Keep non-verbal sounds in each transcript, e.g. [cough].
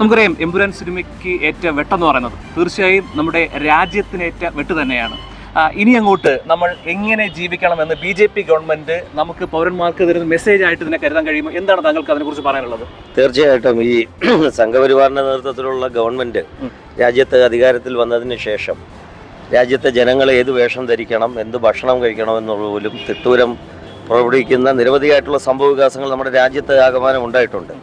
നമുക്കറിയാം എമ്പുരാൻ സിനിമയ്ക്ക് ഏറ്റ വെട്ടെന്ന് പറയുന്നത് തീർച്ചയായും നമ്മുടെ രാജ്യത്തിന് രാജ്യത്തിനേറ്റ വെട്ട് തന്നെയാണ്. ഇനി അങ്ങോട്ട് നമ്മൾ എങ്ങനെ ജീവിക്കണമെന്ന് ബി ജെ പി ഗവൺമെന്റ് നമുക്ക് പൗരന്മാർക്ക് തരുന്ന മെസ്സേജ് ആയിട്ട് ഇതിനെ കരുതാൻ കഴിയുമോ? എന്താണ് താങ്കൾക്ക് അതിനെക്കുറിച്ച് പറയാനുള്ളത്? തീർച്ചയായിട്ടും ഈ [clears throat] സംഘപരിവാറിന്റെ നേതൃത്വത്തിലുള്ള ഗവൺമെന്റ്. രാജ്യത്ത് അധികാരത്തിൽ വന്നതിന് ശേഷം രാജ്യത്തെ ജനങ്ങൾ ഏത് വേഷം ധരിക്കണം എന്ത് ഭക്ഷണം കഴിക്കണം എന്നുള്ള പോലും തിട്ടൂരം പ്രകടിപ്പിക്കുന്ന നിരവധിയായിട്ടുള്ള സംഭവ വികാസങ്ങൾ നമ്മുടെ രാജ്യത്ത് ആകമാനം ഉണ്ടായിട്ടുണ്ട്.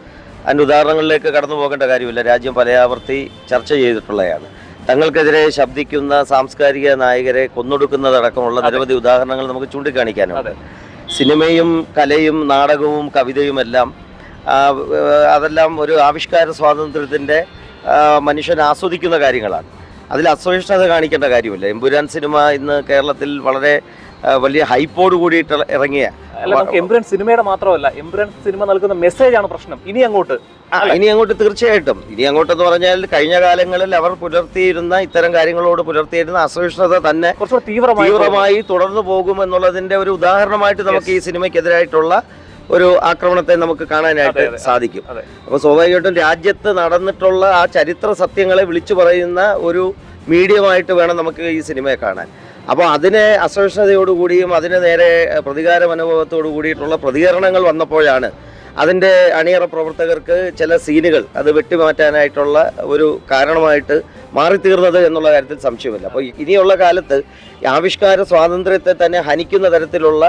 അതിന്റെ ഉദാഹരണങ്ങളിലേക്ക് കടന്നു പോകേണ്ട കാര്യമില്ല. രാജ്യം പലയാവർത്തി ചർച്ച ചെയ്തിട്ടുള്ളതാണ് തങ്ങൾക്കെതിരെ ശബ്ദിക്കുന്ന സാംസ്കാരിക നായകരെ കൊന്നൊടുക്കുന്നതടക്കമുള്ള നിരവധി ഉദാഹരണങ്ങൾ നമുക്ക് ചൂണ്ടിക്കാണിക്കാനുണ്ട്. സിനിമയും കലയും നാടകവും കവിതയും എല്ലാം അതെല്ലാം ഒരു ആവിഷ്കാര സ്വാതന്ത്ര്യത്തിന്റെ മനുഷ്യൻ ആസ്വദിക്കുന്ന കാര്യങ്ങളാണ്. അതിൽ അസഹിഷ്ണുത കാണിക്കേണ്ട കാര്യമില്ല. എമ്പുരാൻ സിനിമ ഇന്ന് കേരളത്തിൽ വളരെ വലിയ ഹൈപ്പോട് കൂടിയിട്ട് ഇറങ്ങിയ സിനിമയുടെ മാത്രമല്ല എംബ്രൻസ് സിനിമ നൽകുന്ന മെസ്സേജ് ആണ് പ്രശ്നം. ഇനി അങ്ങോട്ട്? ഇനി അങ്ങോട്ട് തീർച്ചയായിട്ടും. ഇനി അങ്ങോട്ടെന്ന് പറഞ്ഞാൽ കഴിഞ്ഞ കാലങ്ങളിൽ അവർ പുലർത്തിയിരുന്ന ഇത്തരം കാര്യങ്ങളോട് പുലർത്തിയിരുന്ന അസഹിഷ്ണുത തന്നെ തീവ്രമായി തുടർന്നു പോകുമെന്നുള്ളതിന്റെ ഒരു ഉദാഹരണമായിട്ട് നമുക്ക് ഈ സിനിമയ്ക്കെതിരായിട്ടുള്ള ഒരു ആക്രമണത്തെ നമുക്ക് കാണാനായിട്ട്. സാധിക്കും. അപ്പൊ അപ്പോൾ സ്വാഭാവികമായിട്ടും രാജ്യത്ത് നടന്നിട്ടുള്ള ആ ചരിത്ര സത്യങ്ങളെ വിളിച്ചു പറയുന്ന ഒരു മീഡിയമായിട്ട് വേണം നമുക്ക് ഈ സിനിമയെ കാണാൻ. അപ്പോൾ അതിനെ അസഹിഷ്ണുതയോടുകൂടിയും അതിന് നേരെ പ്രതികാര മനോഭാവത്തോടു കൂടിയിട്ടുള്ള പ്രതികരണങ്ങൾ വന്നപ്പോഴാണ് അതിന്റെ അണിയറ പ്രവർത്തകർക്ക് ചില സീനുകൾ അത് വെട്ടിമാറ്റാനായിട്ടുള്ള ഒരു കാരണമായിട്ട് മാറിത്തീർന്നത് എന്നുള്ള കാര്യത്തിൽ സംശയമില്ല. അപ്പോൾ ഇനിയുള്ള കാലത്ത് ആവിഷ്കാര സ്വാതന്ത്ര്യത്തെ തന്നെ ഹനിക്കുന്ന തരത്തിലുള്ള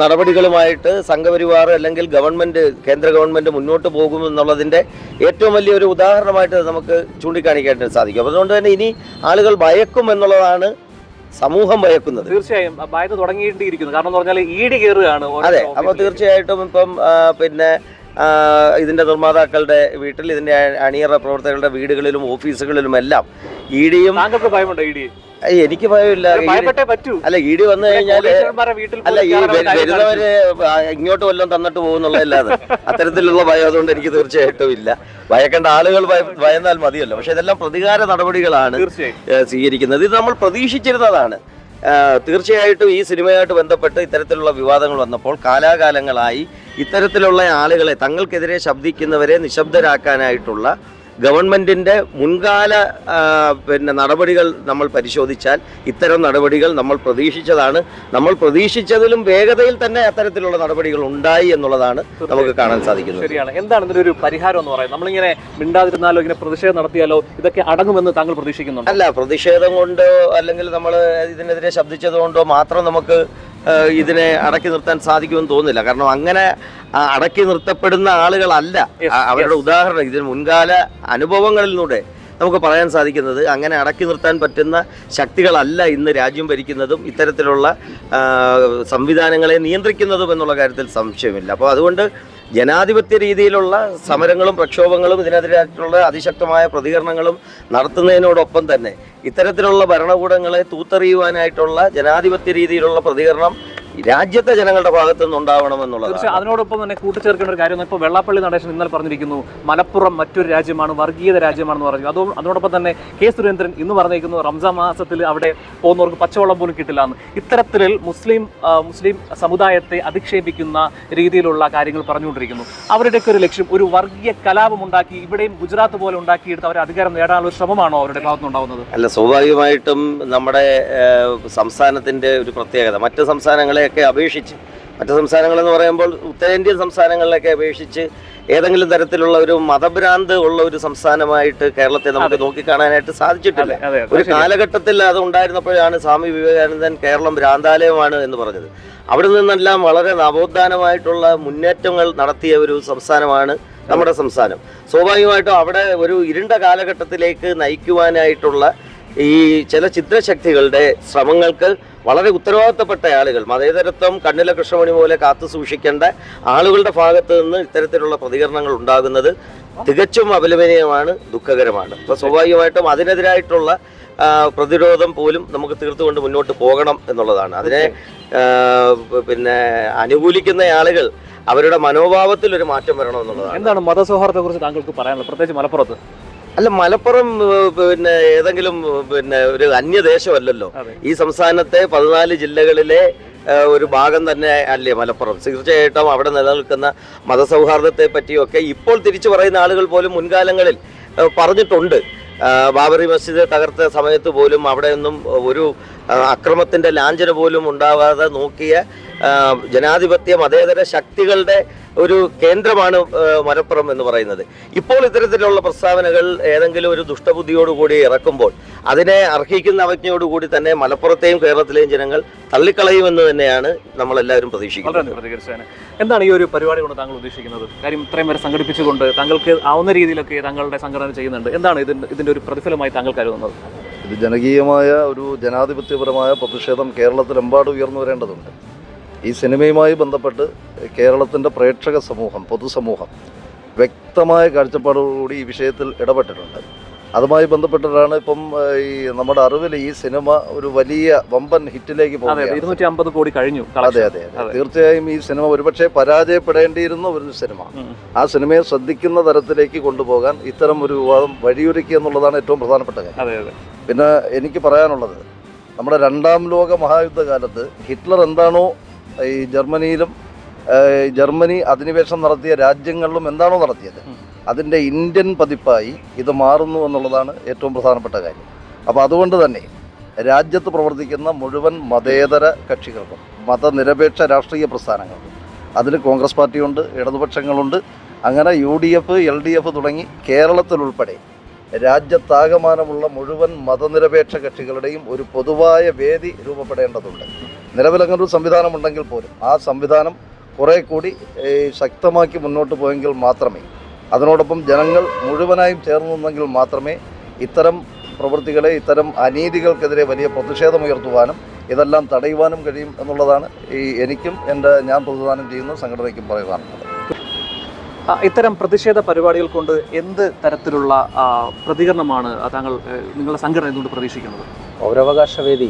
നടപടികളുമായിട്ട് സംഘപരിവാർ അല്ലെങ്കിൽ ഗവൺമെന്റ് കേന്ദ്ര ഗവൺമെന്റ് മുന്നോട്ട് പോകുമെന്നുള്ളതിന്റെ ഏറ്റവും വലിയൊരു ഉദാഹരണമായിട്ട് നമുക്ക് ചൂണ്ടിക്കാണിക്കാനായിട്ട് സാധിക്കും. അതുകൊണ്ട് തന്നെ ഇനി ആളുകൾ ഭയക്കും എന്നുള്ളതാണ് സമൂഹം ഭയക്കുന്നത്. തീർച്ചയായും തുടങ്ങിയിട്ടിരിക്കുന്നു. കാരണം എന്ന് പറഞ്ഞാൽ ഈടി കയറുകയാണ് അതെ അപ്പോൾ തീർച്ചയായിട്ടും ഇപ്പം പിന്നെ ആ, ഇതിന്റെ നിർമ്മാതാക്കളുടെ വീട്ടിൽ ഇതിന്റെ അണിയറ പ്രവർത്തകരുടെ വീടുകളിലും ഓഫീസുകളിലും എല്ലാം ഇ ഡിയും ഭയമുണ്ടോ ഡി? എനിക്ക് ഭയമില്ല. അല്ല ഇ ഡി വന്നു കഴിഞ്ഞാൽ അല്ല ഈ വരുന്നവര് ഇങ്ങോട്ട് വല്ലതും തന്നിട്ട് പോകുന്നുള്ളതല്ലാതെ അത്തരത്തിലുള്ള ഭയം അതുകൊണ്ട് എനിക്ക് തീർച്ചയായിട്ടും ഇല്ല. ഭയക്കേണ്ട ആളുകൾ ഭയ- ഭയന്നാൽ മതിയല്ലോ. പക്ഷെ ഇതെല്ലാം പ്രതികാര നടപടികളാണ് സ്വീകരിക്കുന്നത്. ഇത് നമ്മൾ പ്രതീക്ഷിച്ചിരുന്നതാണ്. തീർച്ചയായിട്ടും ഈ സിനിമയായിട്ട് ബന്ധപ്പെട്ട് ഇത്തരത്തിലുള്ള വിവാദങ്ങൾ വന്നപ്പോൾ കാലാകാലങ്ങളായി ഇത്തരത്തിലുള്ള ആളുകളെ തങ്ങൾക്കെതിരെ ശബ്ദിക്കുന്നവരെ നിശബ്ദരാക്കാനായിട്ടുള്ള ഗവൺമെന്റിന്റെ മുൻകാല പിന്നെ നടപടികൾ നമ്മൾ പരിശോധിച്ചാൽ ഇത്തരം നടപടികൾ നമ്മൾ പ്രതീക്ഷിച്ചതാണ്. നമ്മൾ പ്രതീക്ഷിച്ചതിലും വേഗതയിൽ തന്നെ അത്തരത്തിലുള്ള നടപടികൾ ഉണ്ടായി എന്നുള്ളതാണ് നമുക്ക് കാണാൻ സാധിക്കുന്നത്. ശരിയാണ്. എന്താണ് ഇതിനൊരു പരിഹാരം എന്ന് പറയുന്നത്? നമ്മളിങ്ങനെ മിണ്ടാതിരുന്നാലോ ഇങ്ങനെ പ്രതിഷേധം നടത്തിയാലോ ഇതൊക്കെ അടങ്ങുമെന്ന് താങ്കൾ പ്രതീക്ഷിക്കുന്നുണ്ട്? അല്ല പ്രതിഷേധം കൊണ്ടോ അല്ലെങ്കിൽ നമ്മൾ ഇതിനെതിരെ ശബ്ദിച്ചത് കൊണ്ടോ മാത്രം നമുക്ക് ഇതിനെ അടക്കി നിർത്താൻ സാധിക്കുമെന്ന് തോന്നുന്നില്ല. കാരണം അങ്ങനെ അടക്കി നിർത്തപ്പെടുന്ന ആളുകളല്ല. അവരുടെ ഉദാഹരണം ഇതിന് മുൻകാല അനുഭവങ്ങളിലൂടെ നമുക്ക് പറയാൻ സാധിക്കുന്നത് അങ്ങനെ അടക്കി നിർത്താൻ പറ്റുന്ന ശക്തികളല്ല ഇന്ന് രാജ്യം ഭരിക്കുന്നതും ഇത്തരത്തിലുള്ള സംവിധാനങ്ങളെ നിയന്ത്രിക്കുന്നതും എന്നുള്ള കാര്യത്തിൽ സംശയമില്ല. അപ്പോൾ അതുകൊണ്ട് ജനാധിപത്യ രീതിയിലുള്ള സമരങ്ങളും പ്രക്ഷോഭങ്ങളും ഇതിനെതിരായിട്ടുള്ള അതിശക്തമായ പ്രതികരണങ്ങളും നടത്തുന്നതിനോടൊപ്പം തന്നെ ഇത്തരത്തിലുള്ള ഭരണകൂടങ്ങളെ തൂത്തെറിയുവാനായിട്ടുള്ള ജനാധിപത്യ രീതിയിലുള്ള പ്രതികരണം രാജ്യത്തെ ജനങ്ങളുടെ ഭാഗത്തു നിന്നുണ്ടാവണം എന്നുള്ളതാണ് തീർച്ചയായും അതിനോടൊപ്പം തന്നെ കൂട്ടിച്ചേർക്കേണ്ട ഒരു കാര്യം ഇപ്പോൾ വെള്ളാപ്പള്ളി നടേശൻ ഇന്നലെ പറഞ്ഞിരിക്കുന്നു മലപ്പുറം മറ്റൊരു രാജ്യമാണ് വർഗീയത രാജ്യമാണെന്ന് പറഞ്ഞു. അതോ അതോടൊപ്പം തന്നെ കെ സുരേന്ദ്രൻ ഇന്ന് പറഞ്ഞിരിക്കുന്നു റംസാൻ മാസത്തിൽ അവിടെ പോകുന്നവർക്ക് പച്ചവെള്ളം പോലും കിട്ടില്ല എന്ന് ഇത്തരത്തിൽ മുസ്ലിം മുസ്ലിം സമുദായത്തെ അധിക്ഷേപിക്കുന്ന രീതിയിലുള്ള കാര്യങ്ങൾ പറഞ്ഞുകൊണ്ടിരിക്കുന്നു. അവരുടെയൊക്കെ ഒരു ലക്ഷ്യം ഒരു വർഗീയ കലാപം ഉണ്ടാക്കി ഇവിടെയും ഗുജറാത്ത് പോലെ ഉണ്ടാക്കിയെടുത്ത് അവർ അധികാരം നേടാനുള്ള ശ്രമമാണോ അവരുടെ ഭാഗത്തുനിന്നുണ്ടാവുന്നത് അല്ല സ്വാഭാവികമായിട്ടും നമ്മുടെ സംസ്ഥാനത്തിന്റെ ഒരു പ്രത്യേകത. മറ്റ് സംസ്ഥാനങ്ങളെയൊക്കെ അപേക്ഷിച്ച് മറ്റ് സംസ്ഥാനങ്ങളെന്ന് പറയുമ്പോൾ ഉത്തരേന്ത്യൻ സംസ്ഥാനങ്ങളിലൊക്കെ അപേക്ഷിച്ച് ഏതെങ്കിലും തരത്തിലുള്ള ഒരു മതഭ്രാന്ത് ഉള്ള ഒരു സംസ്ഥാനമായിട്ട് കേരളത്തെ നമുക്ക് നോക്കിക്കാണാനായിട്ട് സാധിച്ചിട്ടില്ല. ഒരു കാലഘട്ടത്തിൽ അത് ഉണ്ടായിരുന്നപ്പോഴാണ് സ്വാമി വിവേകാനന്ദൻ കേരളം ഭ്രാന്താലയമാണ് എന്ന് പറഞ്ഞത്. അവിടെ നിന്നെല്ലാം വളരെ നവോത്ഥാനമായിട്ടുള്ള മുന്നേറ്റങ്ങൾ നടത്തിയ ഒരു സംസ്ഥാനമാണ് നമ്മുടെ സംസ്ഥാനം. സ്വാഭാവികമായിട്ടും അവിടെ ഒരു ഇരുണ്ട കാലഘട്ടത്തിലേക്ക് നയിക്കുവാനായിട്ടുള്ള ഈ ചില ചിത്രശക്തികളുടെ ശ്രമങ്ങൾക്ക് വളരെ ഉത്തരവാദിത്തപ്പെട്ട ആളുകൾ. മതേതരത്വം കണ്ണിലെ കൃഷ്ണമണി പോലെ കാത്തു സൂക്ഷിക്കേണ്ട ആളുകളുടെ ഭാഗത്ത് നിന്ന് ഇത്തരത്തിലുള്ള പ്രതികരണങ്ങൾ ഉണ്ടാകുന്നത് തികച്ചും അപലപനീയമാണ് ദുഃഖകരമാണ്. അപ്പോൾ സ്വാഭാവികമായിട്ടും അതിനെതിരായിട്ടുള്ള പ്രതിരോധം പോലും നമുക്ക് തീർത്തുകൊണ്ട് മുന്നോട്ട് പോകണം എന്നുള്ളതാണ്. അതിനെ പിന്നെ അനുകൂലിക്കുന്ന ആളുകൾ അവരുടെ മനോഭാവത്തിൽ ഒരു മാറ്റം വരണം എന്നുള്ളതാണ്. എന്താണ് മതസൗഹാർദ്ദത്തെ കുറിച്ച് താങ്കൾക്ക് പറയാനുള്ളത്? പ്രത്യേകിച്ച് മലപ്പുറത്ത്. അല്ല മലപ്പുറം പിന്നെ ഏതെങ്കിലും പിന്നെ ഒരു അന്യദേശമല്ലല്ലോ. ഈ സംസ്ഥാനത്തെ പതിനാല് ജില്ലകളിലെ ഒരു ഭാഗം തന്നെ അല്ലേ മലപ്പുറം? തീർച്ചയായിട്ടും അവിടെ നിലനിൽക്കുന്ന മതസൗഹാർദ്ദത്തെ പറ്റിയൊക്കെ ഇപ്പോൾ തിരിച്ചു പറയുന്ന ആളുകൾ പോലും മുൻകാലങ്ങളിൽ പറഞ്ഞിട്ടുണ്ട്. ബാബറി മസ്ജിദ് തകർത്ത സമയത്ത് പോലും അവിടെ നിന്നും ഒരു അക്രമത്തിന്റെ ലാഞ്ചന പോലും ഉണ്ടാവാതെ നോക്കിയ ജനാധിപത്യ മതേതര ശക്തികളുടെ ഒരു കേന്ദ്രമാണ് മലപ്പുറം എന്ന് പറയുന്നത്. ഇപ്പോൾ ഇത്തരത്തിലുള്ള പ്രസ്താവനകൾ ഏതെങ്കിലും ഒരു ദുഷ്ടബുദ്ധിയോടുകൂടി ഇറക്കുമ്പോൾ അതിനെ അർഹിക്കുന്ന അവജ്ഞയോടുകൂടി തന്നെ മലപ്പുറത്തെയും കേരളത്തിലെയും ജനങ്ങൾ തള്ളിക്കളയുമെന്ന് തന്നെയാണ് നമ്മളെല്ലാവരും പ്രതീക്ഷിക്കുന്നത്. എന്താണ് ഈ ഒരു പരിപാടി കൊണ്ട് താങ്കൾ ഉദ്ദേശിക്കുന്നത്? കാര്യം ഇത്രയും വരെ സംഘടിപ്പിച്ചുകൊണ്ട് താങ്കൾക്ക് ആവുന്ന രീതിയിലൊക്കെ താങ്കളുടെ സംഘടന ചെയ്യുന്നുണ്ട്. എന്താണ് ഇതിന്റെ ഇതിന്റെ ഒരു പ്രതിഫലമായി താങ്കൾ കരുതുന്നത്? ഇത് ജനകീയമായ ഒരു ജനാധിപത്യപരമായ പ്രതിഷേധം കേരളത്തിലെമ്പാടും ഉയർന്നു വരേണ്ടതുണ്ട്. ഈ സിനിമയുമായി ബന്ധപ്പെട്ട് കേരളത്തിന്റെ പ്രേക്ഷക സമൂഹം പൊതുസമൂഹം വ്യക്തമായ കാഴ്ചപ്പാടോടുകൂടി ഈ വിഷയത്തിൽ ഇടപെട്ടിട്ടുണ്ട്. അതുമായി ബന്ധപ്പെട്ടിട്ടാണ് ഇപ്പം ഈ നമ്മുടെ അറിവിൽ ഈ സിനിമ ഒരു വലിയ വമ്പൻ ഹിറ്റിലേക്ക് പോകുന്നത് കോടി കഴിഞ്ഞു അതെ അതെ അതെ. തീർച്ചയായും ഈ സിനിമ ഒരുപക്ഷെ പരാജയപ്പെടേണ്ടിയിരുന്ന ഒരു സിനിമ. ആ സിനിമയെ ശ്രദ്ധിക്കുന്ന തരത്തിലേക്ക് കൊണ്ടുപോകാൻ ഇത്തരം ഒരു വിവാദം വഴിയൊരുക്കി എന്നുള്ളതാണ് ഏറ്റവും പ്രധാനപ്പെട്ട കാര്യം. പിന്നെ എനിക്ക് പറയാനുള്ളത് നമ്മുടെ രണ്ടാം ലോക മഹായുദ്ധകാലത്ത് ഹിറ്റ്ലർ എന്താണോ ഈ ജർമ്മനിയിലും ജർമ്മനി അധിനിവേശം നടത്തിയ രാജ്യങ്ങളിലും എന്താണോ നടത്തിയത്. അതിന്റെ ഇന്ത്യൻ പതിപ്പായി ഇത് മാറുന്നു എന്നുള്ളതാണ് ഏറ്റവും പ്രധാനപ്പെട്ട കാര്യം അപ്പോൾ അതുകൊണ്ട് തന്നെ രാജ്യത്ത് പ്രവർത്തിക്കുന്ന മുഴുവൻ മതേതര കക്ഷികൾക്കും മതനിരപേക്ഷ രാഷ്ട്രീയ പ്രസ്ഥാനങ്ങൾക്കും അതിൽ കോൺഗ്രസ് പാർട്ടിയുണ്ട് ഇടതുപക്ഷങ്ങളുണ്ട് അങ്ങനെ U D F L D F തുടങ്ങി കേരളത്തിലുൾപ്പെടെ രാജ്യത്താകമാനമുള്ള മുഴുവൻ മതനിരപേക്ഷ കക്ഷികളുടെയും ഒരു പൊതുവായ വേദി രൂപപ്പെടേണ്ടതുണ്ട്. നിലവിലങ്ങനൊരു സംവിധാനം ഉണ്ടെങ്കിൽ പോലും ആ സംവിധാനം കുറേ കൂടി ശക്തമാക്കി മുന്നോട്ട് പോയെങ്കിൽ മാത്രമേ അതിനോടൊപ്പം ജനങ്ങൾ മുഴുവനായും ചേർന്നു നിന്നെങ്കിൽ മാത്രമേ ഇത്തരം പ്രവൃത്തികളെ ഇത്തരം അനീതികൾക്കെതിരെ വലിയ പ്രതിഷേധമുയർത്തുവാനും ഇതെല്ലാം തടയുവാനും കഴിയും എന്നുള്ളതാണ് ഈ എനിക്കും എന്റെ ഞാൻ പ്രതിദാനം ചെയ്യുന്ന സംഘടനയ്ക്കും പറയുവാനുള്ളത്. ഇത്തരം പ്രതിഷേധ പരിപാടികൾ കൊണ്ട് എന്ത് തരത്തിലുള്ള പ്രതികരണമാണ് താങ്കൾ നിങ്ങളുടെ സംഘടന എന്തുകൊണ്ട് പ്രതീക്ഷിക്കുന്നത്? പൗരവകാശ വേദി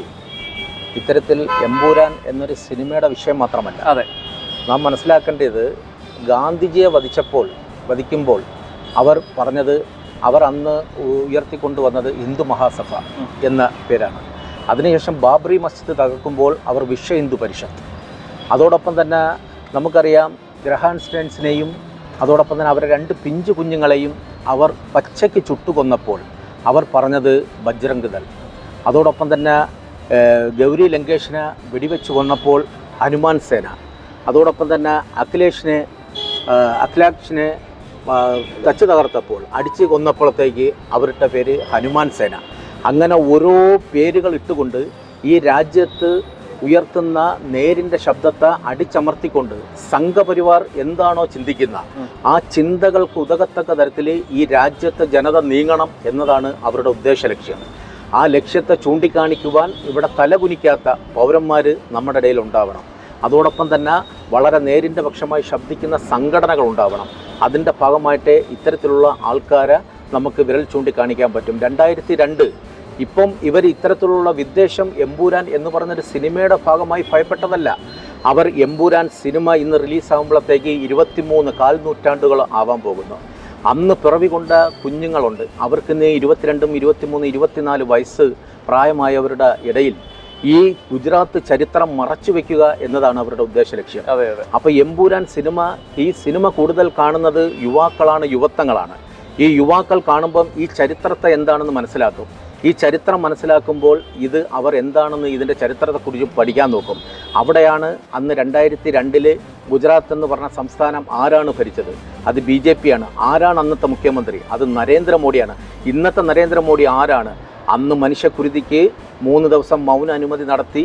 ഇത്തരത്തിൽ എമ്പൂരാൻ എന്നൊരു സിനിമയുടെ വിഷയം മാത്രമല്ല. അതെ. നാം മനസ്സിലാക്കേണ്ടത് ഗാന്ധിജിയെ വധിച്ചപ്പോൾ വധിക്കുമ്പോൾ അവർ പറഞ്ഞത് അവർ അന്ന് ഉയർത്തിക്കൊണ്ടുവന്നത് ഹിന്ദു മഹാസഭ എന്ന പേരാണ്. അതിനുശേഷം ബാബറി മസ്ജിദ് തകർക്കുമ്പോൾ അവർ വിശ്വ ഹിന്ദു പരിഷത്ത്. അതോടൊപ്പം തന്നെ നമുക്കറിയാം ഗ്രഹാൻ സ്റ്റേൺസിനെയും അതോടൊപ്പം തന്നെ അവരെ രണ്ട് പിഞ്ചു കുഞ്ഞുങ്ങളെയും അവർ പച്ചയ്ക്ക് ചുട്ടുകൊന്നപ്പോൾ അവർ പറഞ്ഞത് ബജ്രംഗ് ദൾ. അതോടൊപ്പം തന്നെ ഗൗരി ലങ്കേഷിനെ വെടിവെച്ച് കൊന്നപ്പോൾ ഹനുമാൻ സേന. അതോടൊപ്പം തന്നെ അഖിലേഷിനെ അഖിലാഷിനെ തച്ച് തകർത്തപ്പോൾ അടിച്ച് കൊന്നപ്പോഴത്തേക്ക് അവരുടെ പേര് ഹനുമാൻ സേന. അങ്ങനെ ഓരോ പേരുകൾ ഇട്ടുകൊണ്ട് ഈ രാജ്യത്ത് ഉയർത്തുന്ന നേരിന്റെ ശബ്ദത്തെ അടിച്ചമർത്തിക്കൊണ്ട് സംഘപരിവാർ എന്താണോ ചിന്തിക്കുന്ന ആ ചിന്തകൾക്ക് ഉതകത്തക്ക തരത്തിൽ ഈ രാജ്യത്തെ ജനത നീങ്ങണം എന്നതാണ് അവരുടെ ഉദ്ദേശ ലക്ഷ്യം. ആ ലക്ഷ്യത്തെ ചൂണ്ടിക്കാണിക്കുവാൻ ഇവിടെ തലകുനിക്കാത്ത പൗരന്മാർ നമ്മുടെ ഇടയിൽ ഉണ്ടാവണം. അതോടൊപ്പം തന്നെ വളരെ നേരിന്റെ പക്ഷമായി ശബ്ദിക്കുന്ന സംഘടനകൾ ഉണ്ടാവണം. അതിന്റെ ഭാഗമായിട്ട് ഇത്തരത്തിലുള്ള ആൾക്കാരെ നമുക്ക് വിരൽ ചൂണ്ടിക്കാണിക്കാൻ പറ്റും. രണ്ടായിരത്തി രണ്ട് ഇപ്പം ഇവർ ഇത്തരത്തിലുള്ള വിദ്വേഷം എമ്പൂരാൻ എന്ന് പറഞ്ഞൊരു സിനിമയുടെ ഭാഗമായി ഭയപ്പെട്ടതല്ല. അവർ എമ്പൂരാൻ സിനിമ ഇന്ന് റിലീസാകുമ്പോഴത്തേക്ക് ഇരുപത്തിമൂന്ന് കാൽനൂറ്റാണ്ടുകൾ ആവാൻ പോകുന്നു. അന്ന് പിറവി കൊണ്ട കുഞ്ഞുങ്ങളുണ്ട്. അവർക്ക് ഇന്ന് ഇരുപത്തിരണ്ടും ഇരുപത്തിമൂന്ന് ഇരുപത്തിനാല് വയസ്സ് പ്രായമായവരുടെ ഇടയിൽ ഈ ഗുജറാത്ത് ചരിത്രം മറച്ചു വെക്കുക എന്നതാണ് അവരുടെ ഉദ്ദേശ ലക്ഷ്യം. അതെ അതെ. അപ്പോൾ എമ്പൂരാൻ സിനിമ ഈ സിനിമ കൂടുതൽ കാണുന്നത് യുവാക്കളാണ് യുവത്വങ്ങളാണ്. ഈ യുവാക്കൾ കാണുമ്പം ഈ ചരിത്രത്തെ എന്താണെന്ന് മനസ്സിലാക്കും. ഈ ചരിത്രം മനസ്സിലാക്കുമ്പോൾ ഇത് അവർ എന്താണെന്ന് ഇതിന്റെ ചരിത്രത്തെക്കുറിച്ച് പഠിക്കാൻ നോക്കും. അവിടെയാണ് അന്ന് രണ്ടായിരത്തി രണ്ടിൽ ഗുജറാത്ത് എന്ന് പറഞ്ഞ സംസ്ഥാനം ആരാണ് ഭരിച്ചത്? അത് ബി ജെ പി ആണ് ആരാണ് അന്നത്തെ മുഖ്യമന്ത്രി? അത് നരേന്ദ്രമോദിയാണ്. ഇന്നത്തെ നരേന്ദ്രമോദി ആരാണ്? അന്ന് മനുഷ്യക്കുരുതിക്ക് മൂന്ന് ദിവസം മൗന അനുമതി നടത്തി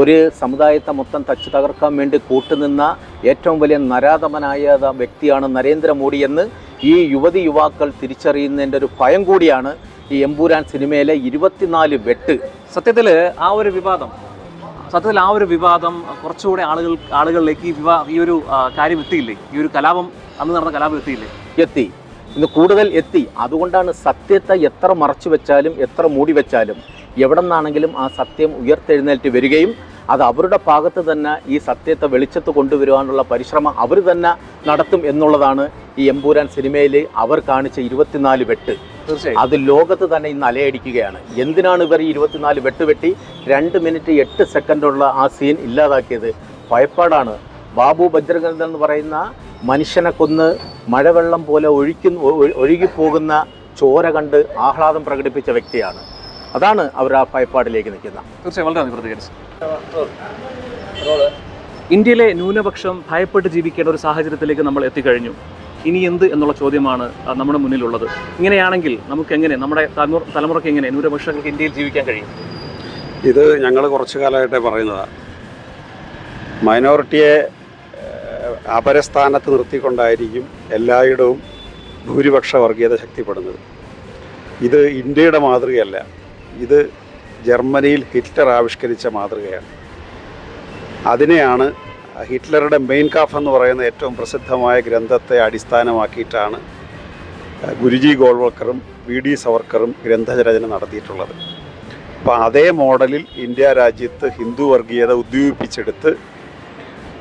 ഒരു സമുദായത്തെ മൊത്തം തച്ചു തകർക്കാൻ വേണ്ടി കൂട്ടുനിന്ന ഏറ്റവും വലിയ നരാധമനായ വ്യക്തിയാണ് നരേന്ദ്രമോദി എന്ന് ഈ യുവതി യുവാക്കൾ തിരിച്ചറിയുന്നതിന്റെ ഒരു ഭയം കൂടിയാണ് ഈ എമ്പൂരാൻ സിനിമയിലെ ഇരുപത്തിനാല് വെട്ട്. സത്യത്തിൽ ആ ഒരു വിവാദം സത്യത്തിൽ ആ ഒരു വിവാദം കുറച്ചുകൂടെ ആളുകൾ ആളുകളിലേക്ക് ഈ വിവാ ഈ ഒരു കാര്യം എത്തിയില്ലേ? ഈ ഒരു കലാപം അന്ന് നടന്ന കലാപം എത്തിയില്ലേ? എത്തി. ഇന്ന് കൂടുതൽ എത്തി. അതുകൊണ്ടാണ് സത്യത്തെ എത്ര മറച്ചു വെച്ചാലും എത്ര മൂടി വെച്ചാലും എവിടെ നിന്നാണെങ്കിലും ആ സത്യം ഉയർത്തെഴുന്നേറ്റ് വരികയും അത് അവരുടെ ഭാഗത്ത് തന്നെ ഈ സത്യത്തെ വെളിച്ചത്ത് കൊണ്ടുവരുവാനുള്ള പരിശ്രമം അവർ തന്നെ നടത്തും എന്നുള്ളതാണ് ഈ എമ്പൂരാൻ സിനിമയിൽ അവർ കാണിച്ച ഇരുപത്തിനാല് വെട്ട്. അത് ലോകത്ത് തന്നെ ഇന്ന് അലയടിക്കുകയാണ്. എന്തിനാണ് ഇവർ ഈ ഇരുപത്തിനാല് വെട്ടുവെട്ടി രണ്ട് മിനിറ്റ് എട്ട് സെക്കൻഡുള്ള ആ സീൻ ഇല്ലാതാക്കിയത്? ഭയപ്പാടാണ് ബാബു ബജ്രംഗൽ എന്ന് പറയുന്ന മനുഷ്യനെ കൊന്ന് മഴവെള്ളം പോലെ ഒഴിക്കുന്ന ഒഴുകിപ്പോകുന്ന ചോര കണ്ട് ആഹ്ലാദം പ്രകടിപ്പിച്ച വ്യക്തിയാണ്. അതാണ് അവർ ആ ഭയപ്പാടിലേക്ക് നിൽക്കുന്നത്. തീർച്ചയായും വളരെ നന്ദി പ്രതികരിച്ചു. ഇന്ത്യയിലെ ന്യൂനപക്ഷം ഭയപ്പെട്ട് ജീവിക്കേണ്ട ഒരു സാഹചര്യത്തിലേക്ക് നമ്മൾ എത്തിക്കഴിഞ്ഞു. ഇനി എന്ത് എന്നുള്ള ചോദ്യമാണ് നമ്മുടെ മുന്നിലുള്ളത്. ഇങ്ങനെയാണെങ്കിൽ നമുക്ക് എങ്ങനെ നമ്മുടെ തലമുറയ്ക്ക് എങ്ങനെ ന്യൂനപക്ഷങ്ങൾക്ക് ഇന്ത്യയിൽ ജീവിക്കാൻ കഴിയും? ഇത് ഞങ്ങൾ കുറച്ചു കാലമായിട്ടേ പറയുന്നതാണ് മൈനോറിറ്റിയെ അപരസ്ഥാനത്ത് നിർത്തിക്കൊണ്ടായിരിക്കും എല്ലായിടവും ഭൂരിപക്ഷ വർഗീയത ശക്തിപ്പെടുന്നത്. ഇത് ഇന്ത്യയുടെ മാതൃകയല്ല. ഇത് ജർമ്മനിയിൽ ഹിറ്റ്ലർ ആവിഷ്കരിച്ച മാതൃകയാണ്. അതിനെയാണ് ഹിറ്റ്ലറുടെ മെയിൻ കാഫ് എന്ന് പറയുന്ന ഏറ്റവും പ്രസിദ്ധമായ ഗ്രന്ഥത്തെ അടിസ്ഥാനമാക്കിയിട്ടാണ് ഗുരുജി ഗോൾവൾക്കറും വി ഡി സവർക്കറും ഗ്രന്ഥരചന നടത്തിയിട്ടുള്ളത്. അപ്പോൾ അതേ മോഡലിൽ ഇന്ത്യ രാജ്യത്ത് ഹിന്ദു വർഗീയത ഉദ്ദീപിപ്പിച്ചെടുത്ത്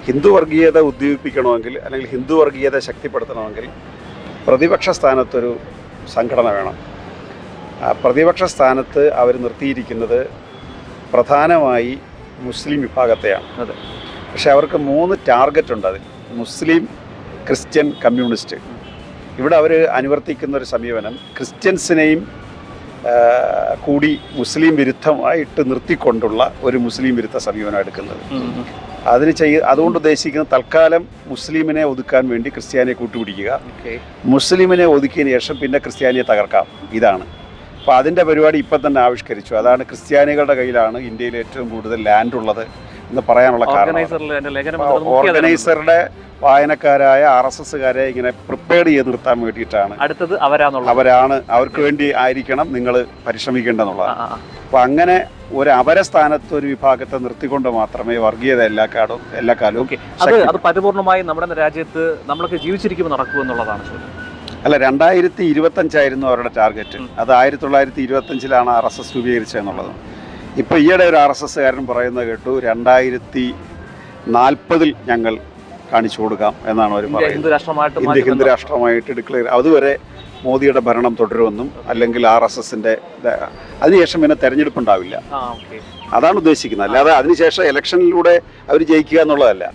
ഹിന്ദു വർഗീയത ഉദ്ദീപിപ്പിക്കണമെങ്കിൽ അല്ലെങ്കിൽ ഹിന്ദു വർഗീയത ശക്തിപ്പെടുത്തണമെങ്കിൽ പ്രതിപക്ഷ സ്ഥാനത്തൊരു സംഘടന വേണം. പ്രതിപക്ഷ സ്ഥാനത്ത് അവർ നിർത്തിയിരിക്കുന്നത് പ്രധാനമായി മുസ്ലിം വിഭാഗത്തെയാണ്. അതെ. പക്ഷെ അവർക്ക് മൂന്ന് ടാർഗറ്റ് ഉണ്ട് അതിൽ. Muslim Christian communist. ഇവിടെ അവർ അനുവർത്തിക്കുന്ന ഒരു സമീപനം ക്രിസ്ത്യൻസിനെയും കൂടി മുസ്ലിം വിരുദ്ധമായിട്ട് നിർത്തിക്കൊണ്ടുള്ള ഒരു മുസ്ലിം വിരുദ്ധ സമീപനം എടുക്കുന്നത്. അതിന് ചെയ്യ അതുകൊണ്ട് ഉദ്ദേശിക്കുന്നത് തൽക്കാലം മുസ്ലിമിനെ ഒതുക്കാൻ വേണ്ടി ക്രിസ്ത്യാനിയെ കൂട്ടുപിടിക്കുക. മുസ്ലിമിനെ ഒതുക്കിയതിന് ശേഷം പിന്നെ ക്രിസ്ത്യാനിയെ തകർക്കാം. ഇതാണ്. അപ്പോൾ അതിന്റെ പരിപാടി ഇപ്പം തന്നെ ആവിഷ്കരിച്ചു. അതാണ് ക്രിസ്ത്യാനികളുടെ കയ്യിലാണ് ഇന്ത്യയിൽ ഏറ്റവും കൂടുതൽ ലാൻഡ് ഉള്ളത് എന്ന് പറയാനുള്ള കാരണം. ഓർഗനൈസറുടെ വായനക്കാരായ ആർ എസ് എസ്സുകാരെ ഇങ്ങനെ പ്രിപ്പയർ ചെയ്ത് നിർത്താൻ വേണ്ടിയിട്ടാണ്. അടുത്തത് അവരാണുള്ളത് അവരാണ് അവർക്ക് വേണ്ടി ആയിരിക്കണം നിങ്ങൾ പരിശ്രമിക്കേണ്ടതെന്നുള്ളത് ആ, ആ, ആ. അപ്പം അങ്ങനെ ഒരു അപരസ്ഥാനത്ത് ഒരു വിഭാഗത്തെ നിർത്തിക്കൊണ്ട് മാത്രമേ വർഗീയത എല്ലാ കാലവും എല്ലാ കാലവും അത് അത് പരിപൂർണമായി നമ്മുടെ രാജ്യത്ത് നമ്മൾക്ക് ജീവിച്ചിരിക്കുമ്പോൾ നടക്കൂ എന്നുള്ളതാണ് അല്ല രണ്ടായിരത്തി ഇരുപത്തഞ്ചായിരുന്നു അവരുടെ ടാർഗറ്റ്. അത് ആയിരത്തി തൊള്ളായിരത്തി ഇരുപത്തഞ്ചിലാണ് ആർ എസ് എസ് രൂപീകരിച്ചതെന്നുള്ളത്. ഇപ്പോൾ ഈയിടെ ഒരു ആർ എസ് എസ്സുകാരൻ പറയുന്നത് കേട്ടു രണ്ടായിരത്തി നാൽപ്പതിൽ ഞങ്ങൾ കാണിച്ചു കൊടുക്കാം എന്നാണ് അവർ പറയുന്നത്. ഇന്ത്യ ഹിന്ദു രാഷ്ട്രമായിട്ട് ഡിക്ലെയർ അതുവരെ മോദിയുടെ ഭരണം തുടരുമെന്നും അല്ലെങ്കിൽ ആർ എസ് എസിന്റെ അതിനുശേഷം പിന്നെ തെരഞ്ഞെടുപ്പ് ഉണ്ടാവില്ല. അതാണ് ഉദ്ദേശിക്കുന്നത്. അല്ലാതെ അതിനുശേഷം ഇലക്ഷനിലൂടെ അവർ ജയിക്കുക എന്നുള്ളതല്ല.